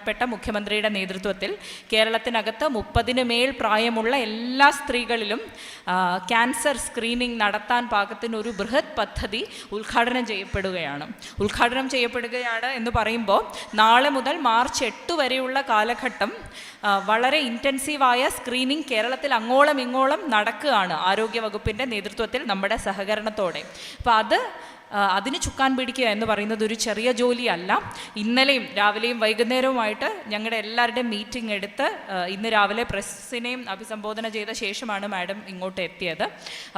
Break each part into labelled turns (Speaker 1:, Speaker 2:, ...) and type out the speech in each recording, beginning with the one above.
Speaker 1: ബഹുമാനപ്പെട്ട മുഖ്യമന്ത്രിയുടെ നേതൃത്വത്തിൽ കേരളത്തിനകത്ത് മുപ്പതിന് മേൽ പ്രായമുള്ള എല്ലാ സ്ത്രീകളിലും ക്യാൻസർ സ്ക്രീനിങ് നടത്താൻ പാകത്തിന് ഒരു ബൃഹത് പദ്ധതി ഉദ്ഘാടനം ചെയ്യപ്പെടുകയാണ്. ഉദ്ഘാടനം ചെയ്യപ്പെടുകയാണ് എന്ന് പറയുമ്പോൾ നാളെ മുതൽ മാർച്ച് എട്ട് വരെയുള്ള കാലഘട്ടം വളരെ ഇന്റൻസീവായ സ്ക്രീനിങ് കേരളത്തിൽ അങ്ങോളം ഇങ്ങോളം നടക്കുകയാണ് ആരോഗ്യ വകുപ്പിന്റെ നേതൃത്വത്തിൽ നമ്മുടെ സഹകരണത്തോടെ. അപ്പോൾ അത് അതിന് ചുക്കാൻ പിടിക്കുക എന്ന് പറയുന്നത് ഒരു ചെറിയ ജോലിയല്ല. ഇന്നലെയും രാവിലെയും വൈകുന്നേരവുമായിട്ട് ഞങ്ങളുടെ എല്ലാവരുടെയും മീറ്റിംഗ് എടുത്ത് ഇന്ന് രാവിലെ പ്രസ്സിനെയും അഭിസംബോധന ചെയ്ത ശേഷമാണ് മാഡം ഇങ്ങോട്ട് എത്തിയത്.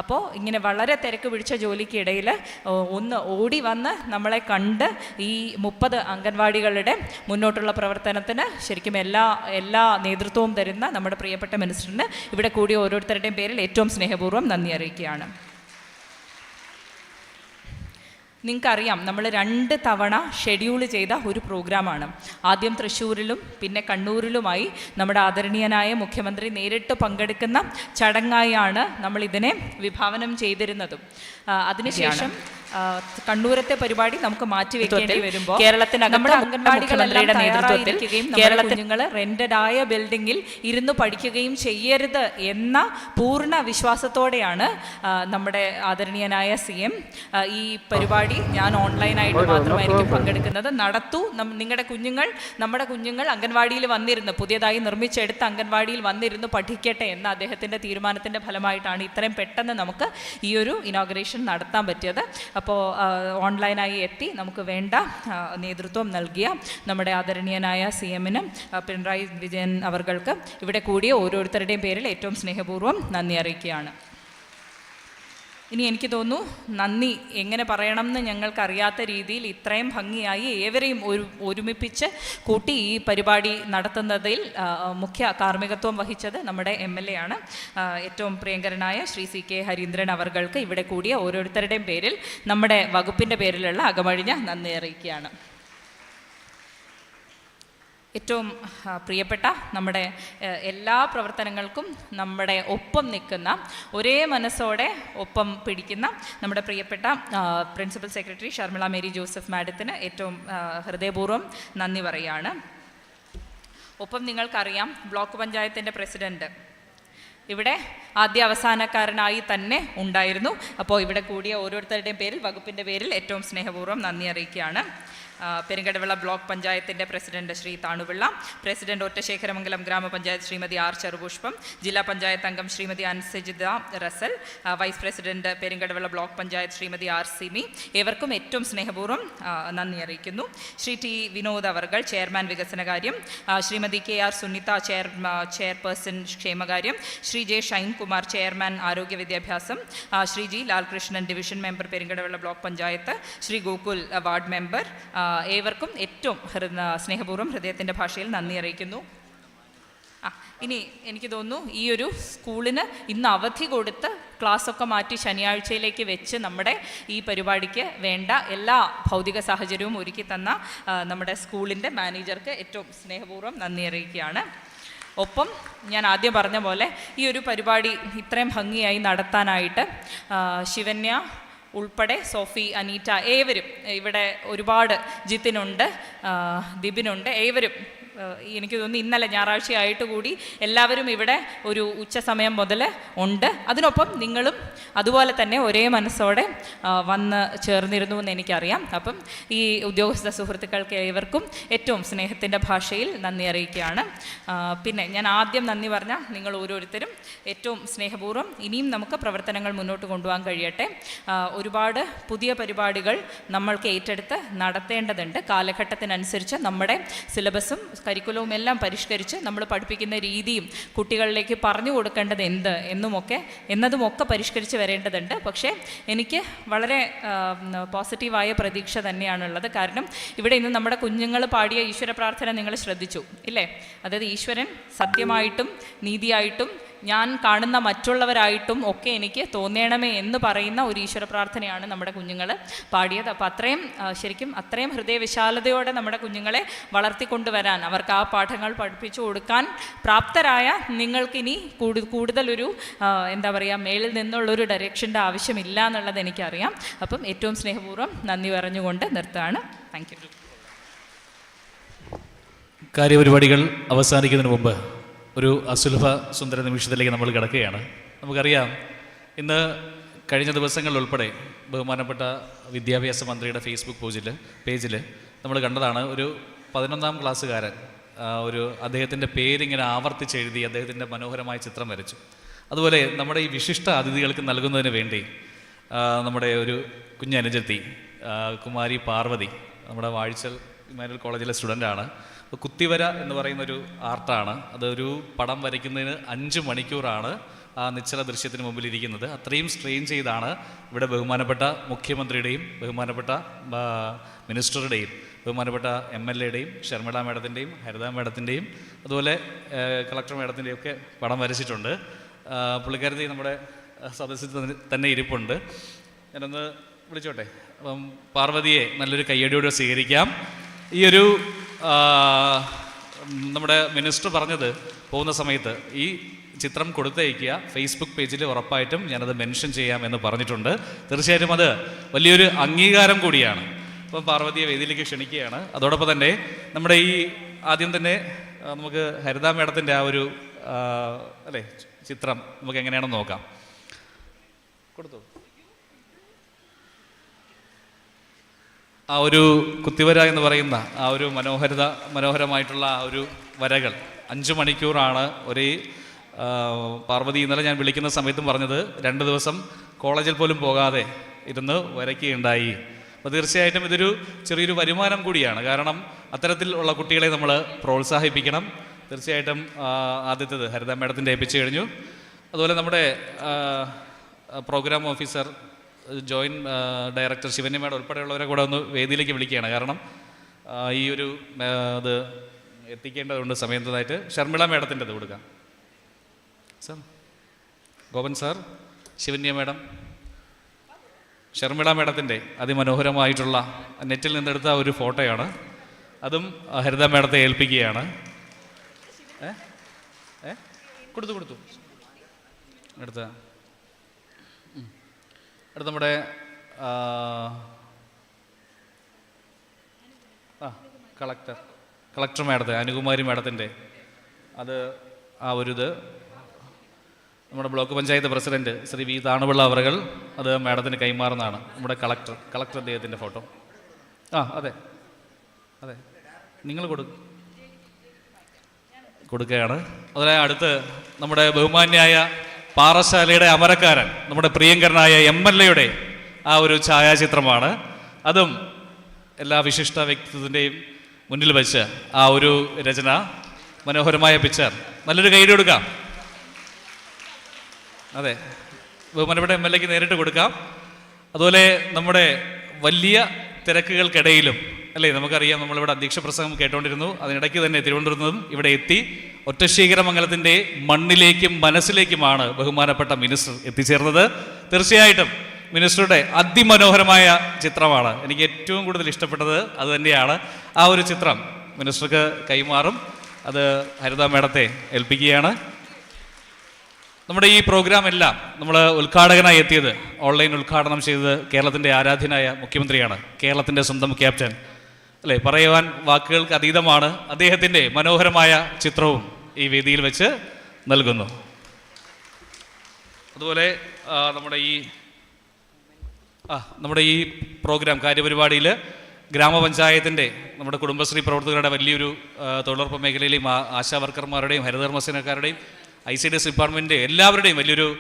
Speaker 1: അപ്പോൾ ഇങ്ങനെ വളരെ തിരക്ക് പിടിച്ച ജോലിക്കിടയിൽ ഒന്ന് ഓടി വന്ന് നമ്മളെ കണ്ട് ഈ മുപ്പത് അംഗൻവാടികളുടെ മുന്നോട്ടുള്ള പ്രവർത്തനത്തിന് ശരിക്കും എല്ലാ എല്ലാ നേതൃത്വവും തരുന്ന നമ്മുടെ പ്രിയപ്പെട്ട മിനിസ്റ്ററിന് ഇവിടെ കൂടി ഓരോരുത്തരുടെയും പേരിൽ ഏറ്റവും സ്നേഹപൂർവം നന്ദി അറിയിക്കുകയാണ്. നിങ്ങൾക്കറിയാം നമ്മൾ രണ്ട് തവണ ഷെഡ്യൂൾ ചെയ്ത ഒരു പ്രോഗ്രാമാണ് ആദ്യം തൃശ്ശൂരിലും പിന്നെ കണ്ണൂരിലുമായി നമ്മുടെ ആദരണീയനായ മുഖ്യമന്ത്രി നേരിട്ട് പങ്കെടുക്കുന്ന ചടങ്ങായാണ് നമ്മൾ ഇതിനെ വിഭാവനം ചെയ്തിരുന്നതും. അതിനുശേഷം കണ്ണൂരത്തെ പരിപാടി നമുക്ക് മാറ്റി വെക്കേണ്ടി വരുമ്പോൾ കേരളത്തിനകത്ത് അംഗൻവാടികളുടെ നേതൃത്വത്തിൽ കേരളത്തിൽ നിങ്ങൾ റെന്റഡായ ആയ ബിൽഡിങ്ങിൽ ഇരുന്ന് പഠിക്കുകയും ചെയ്യരുത് എന്ന പൂർണ വിശ്വാസത്തോടെയാണ് നമ്മുടെ ആദരണീയനായ സി എം ഈ പരിപാടി ഞാൻ ഓൺലൈനായിട്ട് മാത്രമായിരിക്കും പങ്കെടുക്കുന്നത്. നടത്തൂ. നിങ്ങളുടെ കുഞ്ഞുങ്ങൾ നമ്മുടെ കുഞ്ഞുങ്ങൾ അംഗൻവാടിയിൽ വന്നിരുന്ന് പുതിയതായി നിർമ്മിച്ചെടുത്ത അംഗൻവാടിയിൽ വന്നിരുന്ന് പഠിക്കട്ടെ എന്ന അദ്ദേഹത്തിന്റെ തീരുമാനത്തിന്റെ ഫലമായിട്ടാണ് ഇത്രയും പെട്ടെന്ന് നമുക്ക് ഈ ഒരു ഇനോഗ്രേഷൻ നടത്താൻ പറ്റിയത്. അപ്പോൾ ഓൺലൈനായി എത്തി. നമുക്ക് വേണ്ട നേതൃത്വം നൽകിയ നമ്മുടെ ആദരണീയനായ സി എമ്മിന് പിണറായി വിജയൻ അവർക്ക് ഇവിടെ കൂടിയ ഓരോരുത്തരുടെയും പേരിൽ ഏറ്റവും സ്നേഹപൂർവം നന്ദി അറിയിക്കുകയാണ്. ഇനി എനിക്ക് തോന്നുന്നു നന്ദി. എങ്ങനെ പറയണം എന്ന് ഞങ്ങൾക്കറിയാത്ത രീതിയിൽ ഇത്രയും ഭംഗിയായി ഏവരെയും ഒരു ഒരുമിപ്പിച്ച് കൂട്ടി ഈ പരിപാടി നടത്തുന്നതിൽ മുഖ്യ കാർമ്മികത്വം വഹിച്ചത് നമ്മുടെ എം എൽ എ ആണ്. ഏറ്റവും പ്രിയങ്കരനായ ശ്രീ സി കെ ഹരീന്ദ്രൻ അവർക്ക് ഇവിടെ കൂടിയ ഓരോരുത്തരുടെയും പേരിൽ നമ്മുടെ വകുപ്പിന്റെ പേരിലുള്ള അകമഴിഞ്ഞ നന്ദി അറിയിക്കുകയാണ്. ഏറ്റവും പ്രിയപ്പെട്ട നമ്മുടെ എല്ലാ പ്രവർത്തനങ്ങൾക്കും നമ്മുടെ ഒപ്പം നിൽക്കുന്ന ഒരേ മനസ്സോടെ ഒപ്പം പിടിക്കുന്ന നമ്മുടെ പ്രിയപ്പെട്ട principal secretary Sharmila Mary Joseph മാഡത്തിന് ഏറ്റവും ഹൃദയപൂർവം നന്ദി പറയുകയാണ് ഒപ്പം നിങ്ങൾക്കറിയാം ബ്ലോക്ക് പഞ്ചായത്തിന്റെ പ്രസിഡന്റ് ഇവിടെ ആദ്യ അവസാനക്കാരനായി തന്നെ ഉണ്ടായിരുന്നു. അപ്പോൾ ഇവിടെ കൂടിയ ഓരോരുത്തരുടെയും പേരിൽ വകുപ്പിന്റെ പേരിൽ ഏറ്റവും സ്നേഹപൂർവം നന്ദി അറിയിക്കുകയാണ്. പെരുങ്കടവിള ബ്ലോക്ക് പഞ്ചായത്തിന്റെ പ്രസിഡന്റ് ശ്രീ താണുപിള്ള പ്രസിഡന്റ് ഒറ്റശേഖരമംഗലം ഗ്രാമപഞ്ചായത്ത് ശ്രീമതി ആർ ചെറുപുഷ്പം ജില്ലാ പഞ്ചായത്ത് അംഗം Shrimati Ansajitha Russell vice president Perunkadavila block panchayat Shrimati R Simi. ഏവർക്കും ഏറ്റവും സ്നേഹപൂർവം നന്ദി അറിയിക്കുന്നു. ശ്രീ ടി വിനോദ് അവർകൾ chairman വികസനകാര്യം Shrimati K R Sunitha chair chairperson ക്ഷേമകാര്യം Shri J Shine Kumar chairman ആരോഗ്യ വിദ്യാഭ്യാസം Shri G Lalkrishnan division member Perunkadavila block panchayat Shri Gokul ward member ഏവർക്കും ഏറ്റവും ഹൃദ സ്നേഹപൂർവം ഹൃദയത്തിന്റെ ഭാഷയിൽ നന്ദി അറിയിക്കുന്നു. ആ ഇനി എനിക്ക് തോന്നുന്നു ഈ ഒരു സ്കൂളിന് ഇന്ന് അവധി കൊടുത്ത് ക്ലാസ്സൊക്കെ മാറ്റി ശനിയാഴ്ചയിലേക്ക് വെച്ച് നമ്മുടെ ഈ പരിപാടിക്ക് വേണ്ട എല്ലാ ഭൗതിക സാഹചര്യവും ഒരുക്കി തന്ന നമ്മുടെ സ്കൂളിന്റെ മാനേജർക്ക് ഏറ്റവും സ്നേഹപൂർവം നന്ദി അറിയിക്കുകയാണ്. ഒപ്പം ഞാൻ ആദ്യം പറഞ്ഞ പോലെ ഈ ഒരു പരിപാടി ഇത്രയും ഭംഗിയായി നടത്താനായിട്ട് ശിവന്യ ഉൾപ്പെടെ സോഫി അനീറ്റ ഏവരും ഇവിടെ ഒരുപാട് ജിത്തിനുണ്ട് ദിബിനുണ്ട് ഏവരും എനിക്ക് തോന്നുന്നു ഇന്നലെ ഞായറാഴ്ചയായിട്ട് കൂടി എല്ലാവരും ഇവിടെ ഒരു ഉച്ച സമയം മുതൽ ഉണ്ട്. അതിനൊപ്പം നിങ്ങളും അതുപോലെ തന്നെ ഒരേ മനസ്സോടെ വന്ന് ചേർന്നിരുന്നു എന്ന് എനിക്കറിയാം. അപ്പം ഈ ഉദ്യോഗസ്ഥ സുഹൃത്തുക്കൾക്ക് ഏവർക്കും ഏറ്റവും സ്നേഹത്തിന്റെ ഭാഷയിൽ നന്ദി അറിയിക്കുകയാണ്. പിന്നെ ഞാൻ ആദ്യം നന്ദി പറഞ്ഞ നിങ്ങൾ ഓരോരുത്തരും ഏറ്റവും സ്നേഹപൂർവം ഇനിയും നമുക്ക് പ്രവർത്തനങ്ങൾ മുന്നോട്ട് കൊണ്ടുപോകാൻ കഴിയട്ടെ. ഒരുപാട് പുതിയ പരിപാടികൾ നമ്മൾക്ക് ഏറ്റെടുത്ത് നടത്തേണ്ടതുണ്ട്. കാലഘട്ടത്തിനനുസരിച്ച് നമ്മുടെ സിലബസും കരിക്കുലവും എല്ലാം പരിഷ്കരിച്ച് നമ്മൾ പഠിപ്പിക്കുന്ന രീതിയും കുട്ടികളിലേക്ക് പറഞ്ഞു കൊടുക്കേണ്ടത് എന്ത് എന്നുമൊക്കെ എന്നതുമൊക്കെ പരിഷ്കരിച്ച് വരേണ്ടതുണ്ട്. പക്ഷേ എനിക്ക് വളരെ പോസിറ്റീവായ പ്രതീക്ഷ തന്നെയാണുള്ളത്. കാരണം ഇവിടെ ഇന്ന് നമ്മുടെ കുഞ്ഞുങ്ങൾ പാടിയ ഈശ്വര പ്രാർത്ഥന നിങ്ങൾ ശ്രദ്ധിച്ചു ഇല്ലേ? അതായത് ഈശ്വരൻ സത്യമായിട്ടും നീതിയായിട്ടും ഞാൻ കാണുന്ന മറ്റുള്ളവരായിട്ടും ഒക്കെ എനിക്ക് തോന്നേണമേ എന്ന് പറയുന്ന ഒരു ഈശ്വര പ്രാർത്ഥനയാണ് നമ്മുടെ കുഞ്ഞുങ്ങൾ പാടിയത്. അപ്പോൾ അത്രയും ശരിക്കും അത്രയും ഹൃദയവിശാലതയോടെ നമ്മുടെ കുഞ്ഞുങ്ങളെ വളർത്തിക്കൊണ്ടുവരാൻ അവർക്ക് ആ പാഠങ്ങൾ പഠിപ്പിച്ചു കൊടുക്കാൻ പ്രാപ്തരായ നിങ്ങൾക്കിനി കൂടു കൂടുതലൊരു എന്താ പറയുക മേളിൽ നിന്നുള്ളൊരു ഡയറക്ഷന്റെ ആവശ്യമില്ല എന്നുള്ളത് എനിക്കറിയാം. അപ്പം ഏറ്റവും സ്നേഹപൂർവം നന്ദി പറഞ്ഞുകൊണ്ട് നിർത്തുകയാണ്. താങ്ക് യു
Speaker 2: കാര്യപരിപാടികൾ അവസാനിക്കുന്നതിന് മുമ്പ് ഒരു അസുലഭ സുന്ദര നിമിഷത്തിലേക്ക് നമ്മൾ കിടക്കുകയാണ്. നമുക്കറിയാം ഇന്ന് കഴിഞ്ഞ ദിവസങ്ങളിൽ ഉൾപ്പെടെ ബഹുമാനപ്പെട്ട വിദ്യാഭ്യാസ മന്ത്രിയുടെ ഫേസ്ബുക്ക് പേജിൽ പേജിൽ നമ്മൾ കണ്ടതാണ് ഒരു പതിനൊന്നാം ക്ലാസ്സുകാരൻ ഒരു അദ്ദേഹത്തിന്റെ പേരിങ്ങനെ ആവർത്തിച്ചെഴുതി അദ്ദേഹത്തിന്റെ മനോഹരമായ ചിത്രം വരച്ചു. അതുപോലെ നമ്മുടെ ഈ വിശിഷ്ട അതിഥികൾക്ക് നൽകുന്നതിന് വേണ്ടി നമ്മുടെ ഒരു കുഞ്ഞനുജത്തി കുമാരി പാർവതി നമ്മുടെ വാഴ്ചൽ ഇമാനുവൽ കോളേജിലെ സ്റ്റുഡന്റാണ് കുത്തിവര എന്ന് പറയുന്ന ഒരു ആർട്ടാണ്. അതൊരു പടം വരയ്ക്കുന്നതിന് അഞ്ച് മണിക്കൂറാണ് ആ നിശ്ചല ദൃശ്യത്തിന് മുമ്പിൽ ഇരിക്കുന്നത് അത്രയും സ്ട്രെയിൻ ചെയ്താണ് ഇവിടെ ബഹുമാനപ്പെട്ട മുഖ്യമന്ത്രിയുടെയും ബഹുമാനപ്പെട്ട മിനിസ്റ്ററുടെയും ബഹുമാനപ്പെട്ട എം എൽ എയുടെയും ഷർമിള മേഡത്തിന്റെയും ഹരിത മേഡത്തിന്റെയും അതുപോലെ കളക്ടർ മേഡത്തിന്റെയും ഒക്കെ പടം വരച്ചിട്ടുണ്ട്. പുള്ളിക്കാരത്തി നമ്മുടെ സദസ്സിൽ തന്നെ- ഇരിപ്പുണ്ട്. ഞാനൊന്ന് വിളിച്ചോട്ടെ? അപ്പം പാർവതിയെ നല്ലൊരു കയ്യടിയോടെ സ്വീകരിക്കാം. ഈ ഒരു നമ്മുടെ മിനിസ്റ്റർ പറഞ്ഞത് പോകുന്ന സമയത്ത് ഈ ചിത്രം കൊടുത്തയക്കുക ഫേസ്ബുക്ക് പേജിൽ ഉറപ്പായിട്ടും ഞാനത് മെൻഷൻ ചെയ്യാം എന്ന് പറഞ്ഞിട്ടുണ്ട്. തീർച്ചയായിട്ടും അത് വലിയൊരു അംഗീകാരം കൂടിയാണ്. അപ്പം പാർവതിയെ വേദിയിലേക്ക് ക്ഷണിക്കുകയാണ്. അതോടൊപ്പം തന്നെ നമ്മുടെ ഈ ആദ്യം തന്നെ നമുക്ക് ഹരിത മേഡത്തിന്റെ ആ ഒരു അല്ലേ ചിത്രം നമുക്ക് എങ്ങനെയാണെന്ന് നോക്കാം. കൊടുത്തു? ആ ഒരു കുത്തിവര എന്ന് പറയുന്ന ആ ഒരു മനോഹരത മനോഹരമായിട്ടുള്ള ആ ഒരു വരകൾ. അഞ്ച് മണിക്കൂറാണ് ഒരേ പാർവതി ഇന്നലെ ഞാൻ വിളിക്കുന്ന സമയത്തും പറഞ്ഞത് രണ്ട് ദിവസം കോളേജിൽ പോലും പോകാതെ ഇരുന്ന് വരയ്ക്കുകയുണ്ടായി അപ്പോൾ തീർച്ചയായിട്ടും ഇതൊരു ചെറിയൊരു വരുമാനം കൂടിയാണ്. കാരണം അത്തരത്തിൽ ഉള്ള കുട്ടികളെ നമ്മൾ പ്രോത്സാഹിപ്പിക്കണം. തീർച്ചയായിട്ടും ആദ്യത്തേത് ഹരിത മേഡത്തിന്റെ ഏൽപ്പിച്ചു കഴിഞ്ഞു. അതുപോലെ നമ്മുടെ programme officer joint director Shivanya madam ഉൾപ്പെടെയുള്ളവരെ കൂടെ ഒന്ന് വേദിയിലേക്ക് വിളിക്കുകയാണ്. കാരണം ഈ ഒരു ഇത് എത്തിക്കേണ്ടതുണ്ട് സമയത്തതായിട്ട്. ഷർമിള മേഡത്തിന്റെ അത് കൊടുക്കാം. Sir Gopan sir Shivanya madam Sharmila മേഡത്തിന്റെ അതിമനോഹരമായിട്ടുള്ള നെറ്റിൽ നിന്നെടുത്ത ഒരു ഫോട്ടോയാണ്. അതും ഹരിത മേഡത്തെ ഏൽപ്പിക്കുകയാണ്. ഏ? കൊടുത്തു കൊടുത്തു. അടുത്ത ഉം. അടുത്ത നമ്മുടെ ആ, കളക്ടർ കളക്ടർ മാഡത്തെ അനുകുമാരി മാഡത്തിന്റെ. അത് ആ ഒരു ഇത് നമ്മുടെ block panchayat president Shri V Thanupillai അവറുകൾ അത് മാഡത്തിന് കൈമാറുന്നതാണ്. നമ്മുടെ കളക്ടർ കളക്ടർ അദ്ദേഹത്തിന്റെ ഫോട്ടോ. ആ അതെ. അതെ. നിങ്ങൾ കൊടുക്കും കൊടുക്കുകയാണ്. അതുപോലെ അടുത്ത് നമ്മുടെ ബഹുമാന്യായ പാറശാലയുടെ അമരക്കാരൻ നമ്മുടെ പ്രിയങ്കരനായ എം എൽ എയുടെ ആ ഒരു ഛായാചിത്രമാണ്. അതും എല്ലാ വിശിഷ്ട വ്യക്തിത്വത്തിന്റെയും മുന്നിൽ വെച്ച് ആ ഒരു രചന. മനോഹരമായ പിക്ചർ നല്ലൊരു കൈയ്യടി കൊടുക്കാം അതെ ബഹുമാനപ്പെട്ട എം എൽ എക്ക് നേരിട്ട് കൊടുക്കാം. അതുപോലെ നമ്മുടെ വലിയ തിരക്കുകൾക്കിടയിലും അല്ലേ നമുക്കറിയാം നമ്മളിവിടെ അധ്യക്ഷ പ്രസംഗം കേട്ടുകൊണ്ടിരുന്നു അതിനിടയ്ക്ക് തന്നെ തിരുവനന്തപുരത്ത് ഇവിടെ എത്തി. ഒറ്റശീകരമംഗലത്തിന്റെ മണ്ണിലേക്കും മനസ്സിലേക്കുമാണ് ബഹുമാനപ്പെട്ട മിനിസ്റ്റർ എത്തിച്ചേർന്നത്. തീർച്ചയായിട്ടും മിനിസ്റ്ററുടെ അതിമനോഹരമായ ചിത്രമാണ് എനിക്ക് ഏറ്റവും കൂടുതൽ ഇഷ്ടപ്പെട്ടത്. അത് തന്നെയാണ് ആ ഒരു ചിത്രം. മിനിസ്റ്റർക്ക് കൈമാറും. അത് ഹരിത മേടത്തെ ഏൽപ്പിക്കുകയാണ്. നമ്മുടെ ഈ പ്രോഗ്രാം എല്ലാം നമ്മൾ ഉദ്ഘാടകനായി എത്തിയത് ഓൺലൈൻ ഉദ്ഘാടനം ചെയ്തത് കേരളത്തിന്റെ ആരാധ്യനായ മുഖ്യമന്ത്രിയാണ്. കേരളത്തിന്റെ സ്വന്തം ക്യാപ്റ്റൻ അല്ലേ പറയുവാൻ വാക്കുകൾക്ക് അതീതമാണ്. അദ്ദേഹത്തിന്റെ മനോഹരമായ ചിത്രവും ഈ വേദിയിൽ വെച്ച് നൽകുന്നു. അതുപോലെ നമ്മുടെ ഈ ആ നമ്മുടെ ഈ പ്രോഗ്രാം കാര്യപരിപാടിയിൽ ഗ്രാമപഞ്ചായത്തിന്റെ നമ്മുടെ കുടുംബശ്രീ പ്രവർത്തകരുടെ വലിയൊരു തൊഴിലുറപ്പ് മേഖലയിലെയും ആശാവർക്കർമാരുടെയും ആശാ വർക്കർമാരുടെയും ഹരിതകർമ്മസേനക്കാരുടെയും I C D S department എല്ലാവരുടെയും വലിയൊരു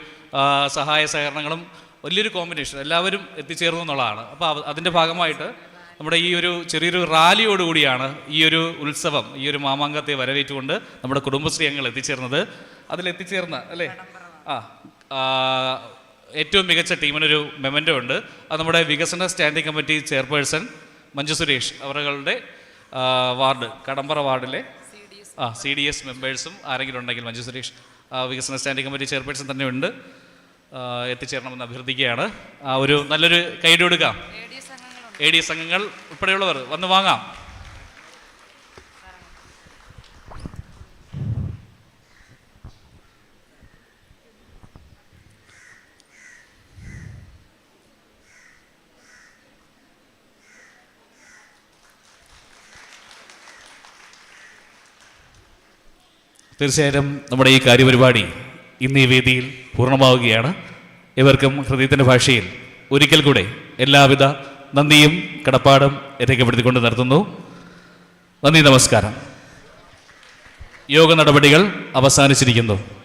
Speaker 2: സഹായ സഹകരണങ്ങളും വലിയൊരു കോമ്പിനേഷൻ എല്ലാവരും എത്തിച്ചേർന്നു എന്നുള്ളതാണ്. അപ്പോൾ അതിന്റെ ഭാഗമായിട്ട് നമ്മുടെ ഈ ഒരു ചെറിയൊരു റാലിയോടുകൂടിയാണ് ഈ ഒരു ഉത്സവം ഈ ഒരു മാമാങ്കത്തെ വരവേറ്റുകൊണ്ട് നമ്മുടെ കുടുംബശ്രീ അംഗങ്ങൾ എത്തിച്ചേർന്നത്. അതിലെത്തിച്ചേർന്ന അല്ലേ? ആ ഏറ്റവും മികച്ച ടീമിനൊരു മെമന്റോ ഉണ്ട്. അത് നമ്മുടെ വികസന standing committee chairperson Manju Suresh അവരുടെ വാർഡ് കടമ്പറ വാർഡിലെ ആ സി ഡി എസ് മെമ്പേഴ്സും ആരെങ്കിലും ഉണ്ടെങ്കിൽ മഞ്ജു സുരേഷ് വികസന സ്റ്റാൻഡിംഗ് കമ്മിറ്റി ചെയർപേഴ്സൺ തന്നെ ഉണ്ട് ആ, എത്തിച്ചേരണമെന്ന് അഭ്യർത്ഥിക്കുകയാണ്. ആ ഒരു നല്ലൊരു കൈയ്യടി കൊടുക്കാം. എ ഡി എസ് അംഗങ്ങൾ ഉൾപ്പെടെയുള്ളവർ വന്ന് വാങ്ങാം. തീർച്ചയായിട്ടും നമ്മുടെ ഈ കാര്യപരിപാടി ഇന്ന് ഈ വേദിയിൽ പൂർണമാവുകയാണ്. ഇവർക്കും ഹൃദയത്തിന്റെ ഭാഷയിൽ ഒരിക്കൽ കൂടെ എല്ലാവിധ നന്ദിയും കടപ്പാടും രേഖപ്പെടുത്തിക്കൊണ്ട് നിർത്തുന്നു നന്ദി നമസ്കാരം. യോഗ നടപടികൾ അവസാനിച്ചിരിക്കുന്നു.